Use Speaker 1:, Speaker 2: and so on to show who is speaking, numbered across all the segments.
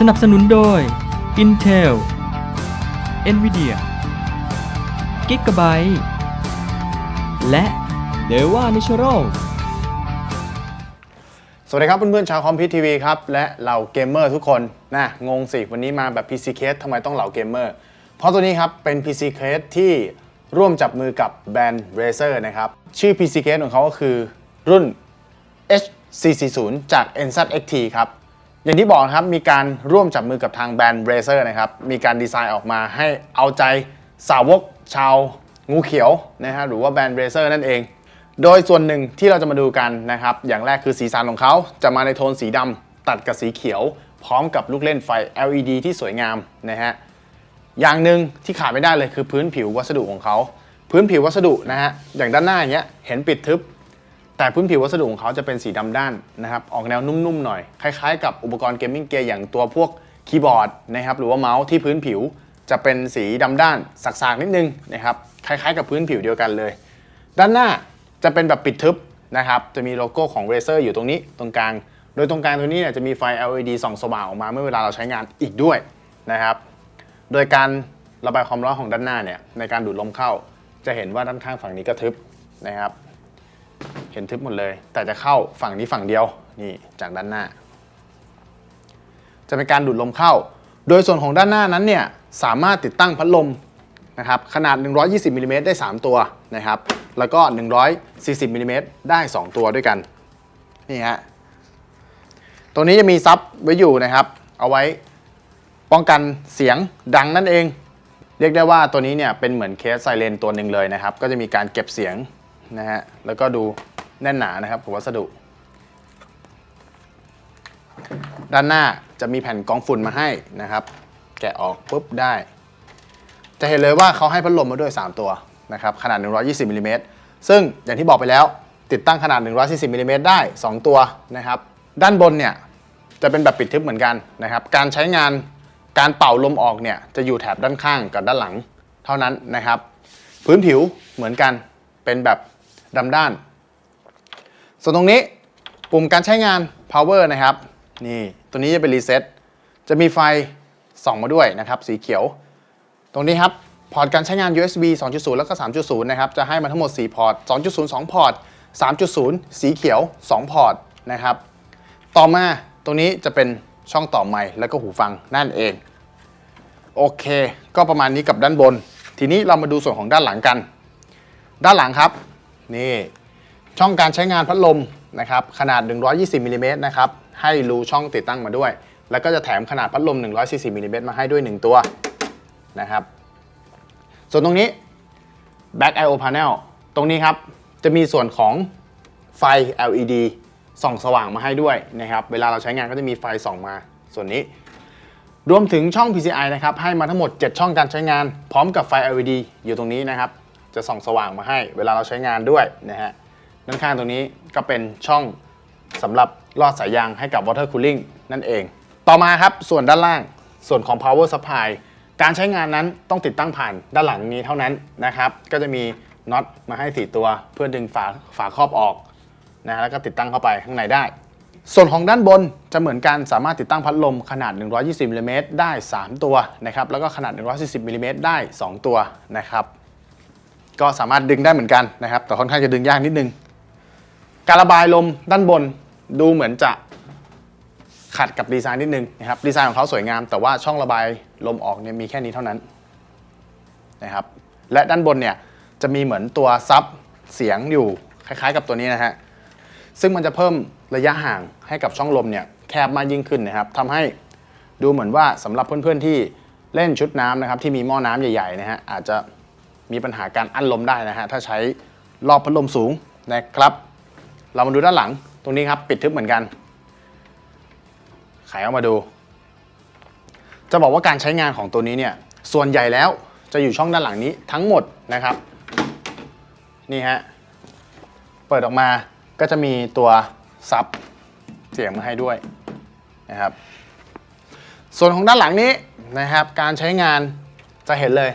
Speaker 1: สนับสนุนโดย Intel Nvidia Gigabyte และ Deva Natural
Speaker 2: สวัสดีครับเพื่อนๆชาวคอมพิวทีวีครับ และเหล่าเกมเมอร์ทุกคนนะงงสิวันนี้มาแบบ PC Case ทำไมต้องเหล่าเกมเมอร์ เพราะตัวนี้ครับ เป็น PC Case ที่ร่วมจับมือกับแบรนด์ Razer นะครับ ชื่อ PC Case ของเขาก็คือรุ่น H440 จาก NZXT ครับ อย่างที่บอกครับมีการร่วมจับมือกับทางแบรนด์ Razer นะครับมีการดีไซน์ออกมาให้เอาใจสาวกชาวงูเขียวนะฮะหรือว่าแบรนด์ Razer นั่นเอง โดยส่วนหนึ่งที่เราจะมาดูกันนะครับอย่างแรกคือสีสันของเขาจะมาในโทนสีดำตัดกับสีเขียว พร้อมกับลูกเล่นไฟ LED ที่สวยงามนะฮะอย่างหนึ่งที่ขาดไม่ได้เลยคือพื้นผิววัสดุของเขาพื้นผิววัสดุนะฮะอย่างด้านหน้าอย่างเงี้ยเห็นปิดทึบ แต่พื้นผิววัสดุของเขาจะเป็นสีดำด้านนะครับ ออกแนวนุ่มๆหน่อย คล้ายๆกับอุปกรณ์เกมมิ่งเกียร์อย่างตัวพวกคีย์บอร์ดนะครับหรือว่าเมาส์ที่พื้นผิวจะเป็นสีดำด้านสักๆนิดนึงนะครับคล้ายๆกับพื้นผิวเดียวกันเลย ด้านหน้าจะเป็นแบบปิดทึบนะครับจะมีโลโก้ของ Razer อยู่ตรงนี้ตรงกลาง โดยตรงกลางตรงนี้เนี่ยจะมีไฟ LED ส่องสว่างออกมาเมื่อเวลาเราใช้งานอีกด้วยนะครับโดยการระบายความร้อนของด้านหน้าเนี่ยในการดูดลมเข้า จะเห็นว่าด้านข้างฝั่งนี้ก็ทึบนะครับ เห็นทึบหมดเลย แต่จะเข้าฝั่งนี้ฝั่งเดียวนี่จากด้านหน้า จะเป็นการดูดลมเข้า โดยส่วนของด้านหน้านั้นเนี่ยสามารถติดตั้งพัดลมนะครับขนาด 120มิลลิเมตรได้ 3 ตัวนะครับแล้วก็ 140มิลลิเมตรได้ 2 ตัวด้วยกันนี่ฮะตัวนี้จะมีซับไว้อยู่นะครับ เอาไว้ป้องกันเสียงดังนั่นเอง เรียกได้ว่าตัวนี้เนี่ยเป็นเหมือนเคสไซเรนตัวหนึ่งเลยนะครับ ก็จะมีการเก็บเสียงนะฮะแล้วก็ดู แน่นหนานะครับของวัสดุ ด้านหน้าจะมีแผ่นกองฝุ่นมาให้นะครับ แกะออกปุ๊บได้ จะเห็นเลยว่าเขาให้พัดลมมาด้วย 3 ตัวนะครับขนาด 120มิลลิเมตรซึ่งอย่างที่บอกไปแล้วติดตั้งขนาด 140มิลลิเมตรได้ 2 ตัวนะครับ ด้านบนเนี่ยจะเป็นแบบปิดทึบเหมือนกันนะครับ การใช้งานการเป่าลมออกเนี่ยจะอยู่แถบด้านข้างกับด้านหลัง เท่านั้นนะครับ พื้นผิวเหมือนกันเป็นแบบดำด้าน ส่วนตรงนี้ปุ่มการใช้งาน power นะครับ นี่ตัวนี้จะเป็นรีเซ็ตจะมีไฟส่องมาด้วยนะครับ สีเขียว ตรงนี้ครับพอร์ตการใช้งาน USB 2.0 แล้วก็ 3.0 นะครับ จะให้มาทั้งหมด 4 พอร์ต 2.0 2 พอร์ต 3.0 สีเขียว 2 พอร์ตนะครับ ต่อมาตรงนี้จะเป็นช่องต่อไมค์แล้วก็หูฟังนั่นเอง โอเค ก็ประมาณนี้กับด้านบน ทีนี้เรามาดูส่วนของด้านหลังกัน ด้านหลังครับ นี่ ช่องการใช้งานพัดลมนะครับขนาด 120มิลลิเมตรนะครับให้รูช่องติดตั้งมาด้วย แล้วก็จะแถมขนาดพัดลม 140มิลลิเมตรมาให้ด้วย 1 ตัวนะครับ ส่วนตรงนี้ Back I/O Panel ตรงนี้ครับ จะมีส่วนของไฟ LED ส่องสว่างมาให้ด้วยนะครับ เวลาเราใช้งานก็จะมีไฟส่องมาส่วนนี้ รวมถึงช่อง PCI นะครับ ให้มาทั้งหมด 7 ช่องการใช้งาน พร้อมกับไฟ LED อยู่ตรงนี้นะครับ จะส่องสว่างมาให้เวลาเราใช้งานด้วยนะฮะ ด้านข้างตรงนี้ก็เป็นช่องสำหรับลอดสายยางให้กับ water cooling นั่นเอง ต่อมาครับส่วนด้านล่างส่วนของ power supply การใช้งานนั้นต้องติดตั้งผ่านด้านหลังนี้เท่านั้นนะครับ ก็จะมีน็อตมาให้ 4 ตัวเพื่อดึงฝาฝาครอบออกนะแล้วก็ติดตั้งเข้าไปข้างในได้ ส่วนของด้านบนจะเหมือนกันสามารถติดตั้งพัดลมขนาด 120มิลลิเมตรได้ 3 ตัวนะครับแล้วก็ขนาด 140มิลลิเมตรได้ 2 ตัวนะครับ ก็สามารถดึงได้เหมือนกันนะครับ แต่ค่อนข้างจะดึงยากนิดนึง การระบายลมด้านบนดูเหมือนจะขัดกับดีไซน์นิดนึงนะครับดีไซน์ของเขาสวยงาม แต่ว่าช่องระบายลมออกเนี่ยมีแค่นี้เท่านั้นนะครับและด้านบนเนี่ยจะมีเหมือนตัวซับเสียงอยู่คล้ายๆ กับตัวนี้นะฮะซึ่งมันจะเพิ่มระยะห่างให้กับช่องลมเนี่ยแคบมากยิ่งขึ้นนะครับทำให้ดูเหมือนว่าสำหรับเพื่อนๆที่เล่นชุดน้ำนะครับที่มีหม้อน้ำใหญ่ๆนะฮะอาจจะมีปัญหาการอั้นลมได้นะฮะถ้าใช้รอบพัดลมสูงนะครับ เรามาดูด้านหลังตรงนี้ครับ ปิดทึบเหมือนกัน ไขออกมาดู จะบอกว่าการใช้งานของตัวนี้เนี่ย ส่วนใหญ่แล้วจะอยู่ช่องด้านหลังนี้ทั้งหมดนะครับ นี่ฮะ เปิดออกมาก็จะมีตัวซับเสียงมาให้ด้วยนะครับ ส่วนของด้านหลังนี้นะครับ การใช้งานจะเห็นเลย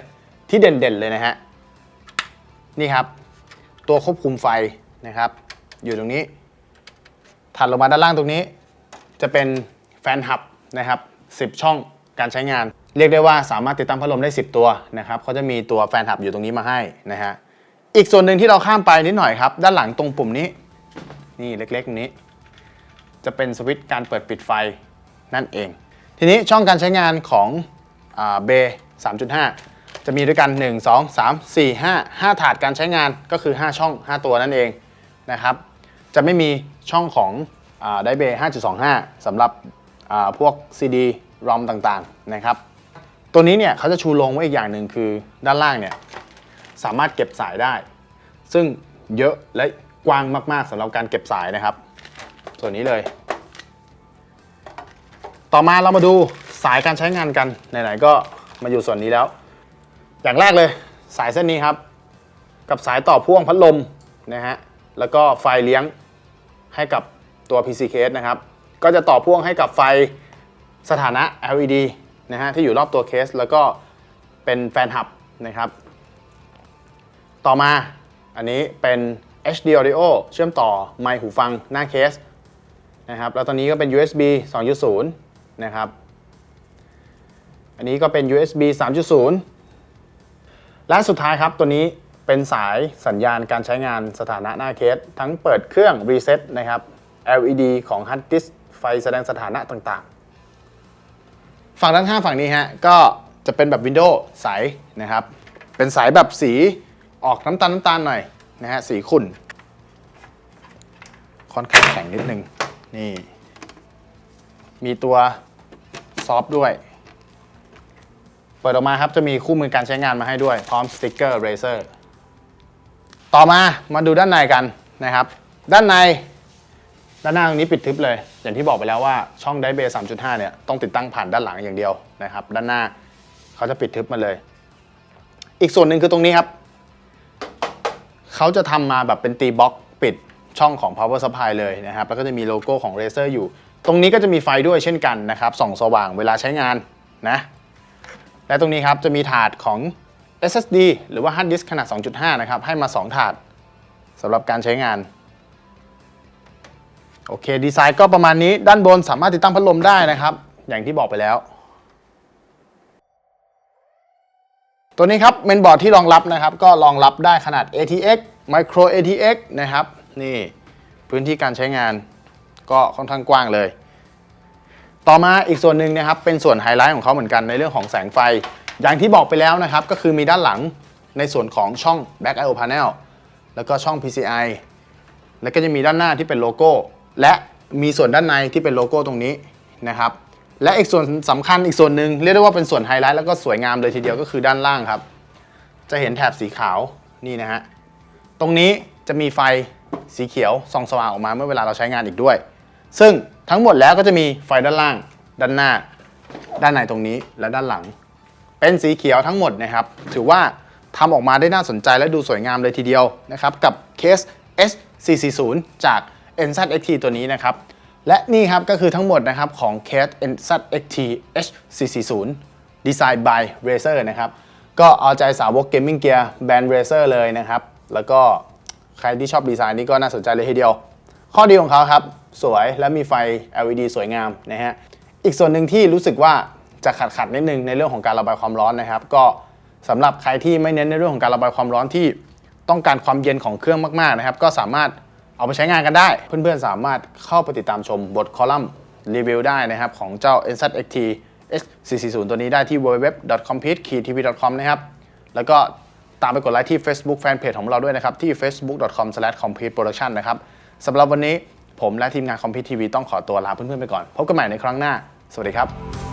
Speaker 2: ที่เด่นๆเลยนะฮะ นี่ครับ ตัวควบคุมไฟนะครับ อยู่ตรงนี้ ถัดลงมาด้านล่างตรงนี้ จะเป็นแฟนหับนะครับ10 ช่องการใช้งาน เรียกได้ว่าสามารถติดตั้งพัดลมได้ 10 ตัวนะครับเขาจะมีตัวแฟนหับอยู่ตรงนี้มาให้นะฮะอีกส่วนหนึ่งที่เราข้ามไปนิดหน่อยครับ ด้านหลังตรงปุ่มนี้ นี่เล็กๆนี้ จะเป็นสวิตช์การเปิดปิดไฟนั่นเอง ทีนี้ช่องการใช้งานของเบย์3.5 จะมีด้วยกัน 1 2 3 4 5 5 ถาดการใช้งานก็คือ 5 ช่อง 5 ตัวนั่นเองนะครับ จะไม่มีช่องของไดเบย์5.25สำหรับพวก CD ROM ต่างๆนะครับ ตัวนี้เนี่ยเขาจะชูโรงไว้อีกอย่างหนึ่งคือด้านล่างเนี่ยสามารถเก็บสายได้ ซึ่งเยอะและกว้างมากๆสำหรับการเก็บสายนะครับ ส่วนนี้เลย ต่อมาเรามาดูสายการใช้งานกัน ไหนๆก็มาอยู่ส่วนนี้แล้ว อย่างแรกเลยสายเส้นนี้ครับ กับสายต่อพ่วงพัดลมนะฮะแล้วก็ไฟเลี้ยง ให้กับตัว PC case นะครับ ก็จะต่อพ่วงให้กับไฟสถานะ LED นะฮะที่อยู่รอบตัวเคส แล้วก็เป็นแฟนหับนะครับ ต่อมาอันนี้เป็น HD Audio เชื่อมต่อไมค์หูฟังหน้าเคสนะครับแล้วตอนนี้ก็เป็น USB 2.0 นะครับ อันนี้ก็เป็น USB 3.0 และสุดท้ายครับตัวนี้ เป็นสายสัญญาณการใช้งานสถานะหน้าเคส ทั้งเปิดเครื่องรีเซ็ตนะครับ LED ของ Hard Disk ไฟแสดงสถานะต่างๆ ฝั่งด้านข้างฝั่งนี้ฮะก็จะเป็นแบบวินโดว์ใสนะครับ เป็นสายแบบสีออกน้ำตาลน้ำตาลหน่อยนะฮะสีขุ่นค่อนข้างแข็งนิดนึง นี่ มีตัวซอฟด้วย เปิดออกมาครับจะมีคู่มือการใช้งานมาให้ด้วย พร้อมสติกเกอร์เรเซอร์ ต่อมามาดูด้านในกันนะครับ ด้านใน ด้านหน้าตรงนี้ปิดทึบเลย อย่างที่บอกไปแล้วว่าช่องไดเบย์3.5เนี่ยต้องติดตั้งผ่านด้านหลังอย่างเดียวนะครับ ด้านหน้าเขาจะปิดทึบมาเลย อีกส่วนหนึ่งคือตรงนี้ครับ เขาจะทำมาแบบเป็นตีบล็อกปิดช่องของ power supply เลยนะครับ แล้วก็จะมีโลโก้ของ Razer อยู่ ตรงนี้ก็จะมีไฟด้วยเช่นกันนะครับส่องสว่างเวลาใช้งานนะ และตรงนี้ครับจะมีถาดของ SSD หรือว่า hard disk ขนาด 2.5 นะครับ ให้มา 2 ถาดสำหรับการใช้งาน โอเค ดีไซน์ก็ประมาณนี้ด้านบนสามารถติดตั้งพัดลมได้นะครับ อย่างที่บอกไปแล้ว ตัวนี้ครับเมนบอร์ดที่รองรับนะครับ ก็รองรับได้ขนาด ATX Micro ATX นะครับ นี่พื้นที่การใช้งานก็ค่อนข้างกว้างเลย ต่อมาอีกส่วนหนึ่งนะครับ เป็นส่วนไฮไลท์ของเขาเหมือนกันในเรื่องของแสงไฟ อย่างที่บอกไปแล้วนะครับก็คือมีด้านหลังในส่วนของช่อง Back I/O Panel แล้วก็ช่อง PCI แล้วก็จะมีด้านหน้าที่เป็นโลโก้ และมีส่วนด้านในที่เป็นโลโก้ตรงนี้นะครับและอีกส่วนสำคัญอีกส่วนหนึ่งเรียกได้ว่าเป็นส่วนไฮไลท์แล้วก็สวยงามเลยทีเดียวก็คือด้านล่างครับ จะเห็นแถบสีขาวนี่นะฮะตรงนี้จะมีไฟสีเขียวส่องสว่างออกมาเมื่อเวลาเราใช้งานอีกด้วย ซึ่งทั้งหมดแล้วก็จะมีไฟด้านล่าง ด้านหน้า ด้านในตรงนี้และด้านหลัง เป็นสีเขียวทั้งหมดนะครับ ถือว่าทำออกมาได้น่าสนใจและดูสวยงามเลยทีเดียวนะครับกับเคส S440 จาก NZXT ตัวนี้นะครับ และนี่ครับก็คือทั้งหมดนะครับของเคส NZXT H440 Designed by Razer นะครับ ก็เอาใจสาวกเกมมิ่งเกียร์แบรนด์ Razer เลยนะครับ แล้วก็ใครที่ชอบดีไซน์นี้ก็น่าสนใจเลยทีเดียว ข้อดีของเขาครับ สวยและมีไฟ LED สวยงามนะฮะ อีกส่วนหนึ่งที่รู้สึกว่า จะขัดขัดนิดนึงในเรื่องของการระบายความร้อนนะครับ ก็สำหรับใครที่ไม่เน้นในเรื่องของการระบายความร้อนที่ต้องการความเย็นของเครื่องมากๆนะครับ ก็สามารถเอาไปใช้งานกันได้ เพื่อนๆสามารถเข้าไปติดตามชมบทคอลัมน์รีวิวได้นะครับของเจ้า NZXT S440 ตัวนี้ได้ที่ www.compete-tv.com นะครับ แล้วก็ตามไปกดไลค์ที่ Facebook Fanpage ของเราด้วยนะครับ ที่ facebook.com/competeproduction นะครับสำหรับวันนี้ผมและทีมงาน Compete TV ต้องขอตัวลาเพื่อนๆไปก่อน พบกันใหม่ในครั้งหน้า สวัสดีครับ